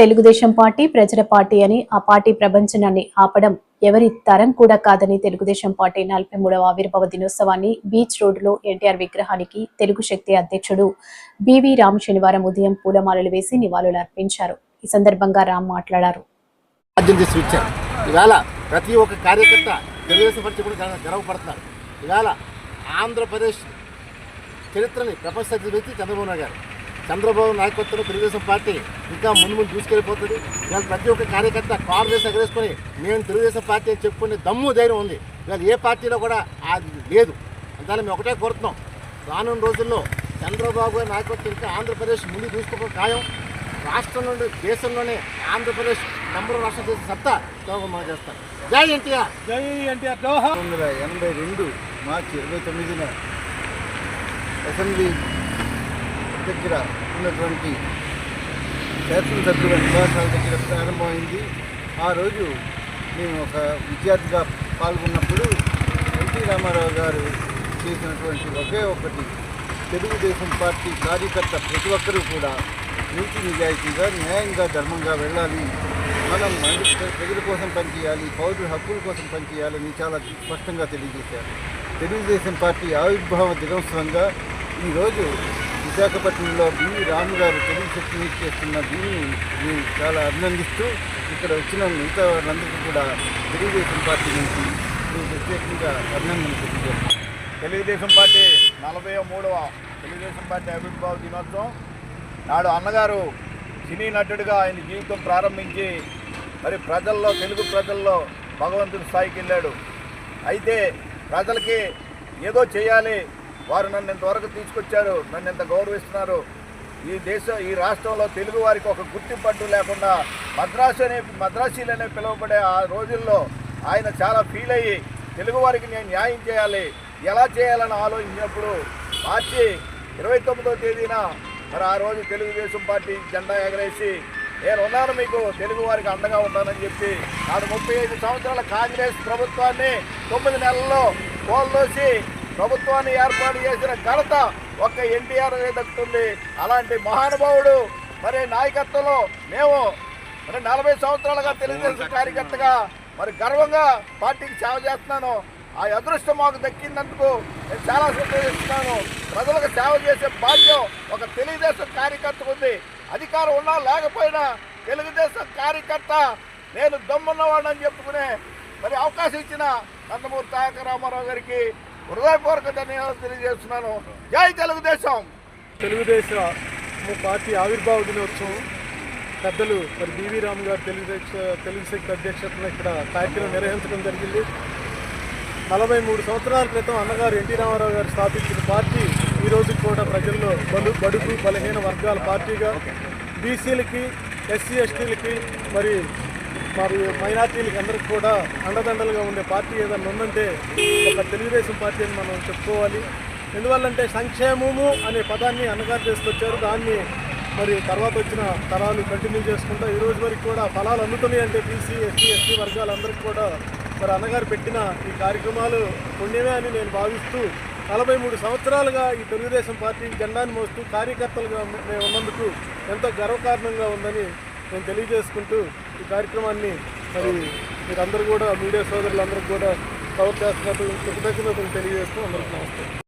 Telugu Desam party ప్రజల party అని ఆ పార్టీ ప్రపంచనాన్ని ఆపడం ఎవరి తరం కూడా కాదని తెలుగుదేశం పార్టీ నలభై మూడవ ఆవిర్భావ దినోత్సవాన్ని బీచ్ రోడ్డులో ఎన్టీఆర్ విగ్రహానికి తెలుగు శక్తి అధ్యక్షుడు బివి రామ్ శనివారం ఉదయం పూలమాలలు వేసి నివాళులు అర్పించారు. ఈ సందర్భంగా రామ్ మాట్లాడారు. ప్రతి ఒక్క కార్యకర్త తెలుగుదేశం పార్టీ కూడా ఇవాళ ఆంధ్రప్రదేశ్ చరిత్రని ప్రపంచ వ్యక్తి చంద్రబాబు నాయుడు గారు. చంద్రబాబు నాయకత్వంలో తెలుగుదేశం పార్టి ఇంకా ముందు ముందు దూసుకెళ్ళిపోతుంది. ఇవాళ ప్రతి ఒక్క కార్యకర్త కాంగ్రెస్ ఎగరేసుకొని మేము తెలుగుదేశం పార్టీ అని చెప్పుకునే దమ్ము ధైర్యం ఉంది. ఇవాళ ఏ పార్టీలో కూడా అది లేదు. అందువల్ల మేము ఒకటే కోరుతున్నాం. రానున్న రోజుల్లో చంద్రబాబు గారి నాయకత్వం ఇంకా ఆంధ్రప్రదేశ్ ముందు దూసుకోవడం ఖాయం. రాష్ట్రం నుండి దేశంలోనే ఆంధ్రప్రదేశ్ నంబర్ వన్ రాష్ట్రం చేసే సత్తా చంద్రబాబు చేస్తారు. జై ఎన్టీఆర్! జై ఎన్టీఆర్! వందల ఎనభై రెండు మార్చి ఇరవై తొమ్మిదిన అసెంబ్లీ దగ్గర ఉన్నటువంటి శాసనసభ్యుల నివాసాల దగ్గర ప్రారంభమైంది. ఆ రోజు మేము ఒక విద్యార్థిగా పాల్గొన్నప్పుడు ఎన్టీ రామారావు గారు చేసినటువంటి ఒకే ఒకటి తెలుగుదేశం పార్టీ కార్యకర్త ప్రతి ఒక్కరూ కూడా నీతి నిజాయితీగా న్యాయంగా ధర్మంగా వెళ్ళాలి. మనం ప్రజల కోసం పనిచేయాలి పౌరుల హక్కుల కోసం పనిచేయాలని చాలా స్పష్టంగా తెలియజేశారు. తెలుగుదేశం పార్టీ ఆవిర్భావ దినోత్సవంగా ఈరోజు విశాఖపట్నంలో బివి రాము గారు తెలుగు శక్తిని చేస్తున్న దీన్ని చాలా అభినందిస్తూ ఇక్కడ వచ్చిన మిగతా వారందరికీ కూడా తెలుగుదేశం పార్టీ నుంచి ప్రత్యేకంగా అభినందన తెలియజేస్తాను తెలుగుదేశం పార్టీ నలభై మూడవ తెలుగుదేశం పార్టీ ఆవిర్భావ దినోత్సవం. నాడు అన్నగారు సినీ నటుడిగా ఆయన జీవితం ప్రారంభించి మరి ప్రజల్లో తెలుగు ప్రజల్లో భగవంతుడి స్థాయికి వెళ్ళాడు. అయితే ప్రజలకి ఏదో చేయాలి వారు నన్ను ఇంతవరకు తీసుకొచ్చారు నన్ను ఇంత గౌరవిస్తున్నారు. ఈ దేశ ఈ రాష్ట్రంలో తెలుగు వారికి ఒక గుర్తింపట్టు లేకుండా మద్రాసు అనే మద్రాసీలనే పిలువబడే ఆ రోజుల్లో ఆయన చాలా ఫీల్ అయ్యి తెలుగు వారికి నేను న్యాయం చేయాలి ఎలా చేయాలని ఆలోచించినప్పుడు మార్చి ఇరవై తొమ్మిదో తేదీన మరి ఆ రోజు తెలుగుదేశం పార్టీ జెండా ఎగరేసి నేను ఉన్నాను మీకు తెలుగు వారికి అండగా ఉంటానని చెప్పి నాడు ముప్పై ఐదు సంవత్సరాల కాంగ్రెస్ ప్రభుత్వాన్ని తొమ్మిది నెలల్లో కోల్దోసి ప్రభుత్వాన్ని ఏర్పాటు చేసిన ఘనత ఒక్క ఎన్టీఆర్ దక్కుతుంది అలాంటి మహానుభావుడు మరి నాయకత్వంలో మేము మరి నలభై సంవత్సరాలుగా తెలుగుదేశం కార్యకర్తగా మరి గర్వంగా పార్టీకి సేవ చేస్తున్నాను. ఆ అదృష్టం మాకు దక్కినందుకు నేను చాలా సంతోషిస్తున్నాను. ప్రజలకు సేవ చేసే బాధ్యం ఒక తెలుగుదేశం కార్యకర్తకు ఉంది. అధికారం ఉన్నా లేకపోయినా తెలుగుదేశం కార్యకర్త నేను దమ్మున్నవాడని చెప్పుకునే మరి అవకాశం ఇచ్చిన నందమూరి తారక రామారావు గారికి హృదయపూర్వక ధన్యవాదాలు తెలియజేస్తున్నాను. జై తెలుగుదేశం. తెలుగుదేశం పార్టీ ఆవిర్భావ దినోత్సవం. పెద్దలు మరి బివి రామ్ గారు తెలుగుదేశ తెలుగు శక్తి అధ్యక్షతన ఇక్కడ కార్యక్రమం నిర్వహించడం జరిగింది. నలభై మూడు సంవత్సరాల క్రితం అన్నగారు ఎన్టీ రామారావు గారు స్థాపించిన పార్టీ ఈరోజు కూడా ప్రజల్లో బలు బడుగు బలహీన వర్గాల పార్టీగా. బీసీలకి ఎస్సీ ఎస్టీలకి మరి మరి మైనార్టీలకి అందరికి కూడా అండదండలుగా ఉండే పార్టీ ఏదైనా ఉందంటే ఒక తెలుగుదేశం పార్టీ అని మనం చెప్పుకోవాలి. ఎందువల్లంటే సంక్షేమము అనే పదాన్ని అన్నగారు తీసుకొచ్చారు దాన్ని మరి తర్వాత వచ్చిన తరాలు కంటిన్యూ చేసుకుంటా ఈ రోజు వరకు కూడా ఫలాలు అందుతున్నాయి అంటే బీసీ ఎస్సీ ఎస్టీ వర్గాలందరికీ కూడా మరి అన్నగారు పెట్టిన ఈ కార్యక్రమాలు పుణ్యమే అని నేను భావిస్తూ నలభై మూడు సంవత్సరాలుగా ఈ తెలుగుదేశం పార్టీ జెండాను మోస్తూ కార్యకర్తలుగా మేము ఉన్నందుకు ఎంతో గర్వకారణంగా ఉందని నేను తెలియజేసుకుంటూ ఈ కార్యక్రమాన్ని మరి మీరందరూ కూడా మీడియా సోదరులందరికీ కూడా కవర్ చేస్తున్నట్టు కృతజ్ఞతలు తెలియజేస్తూ అందరికీ నమస్తే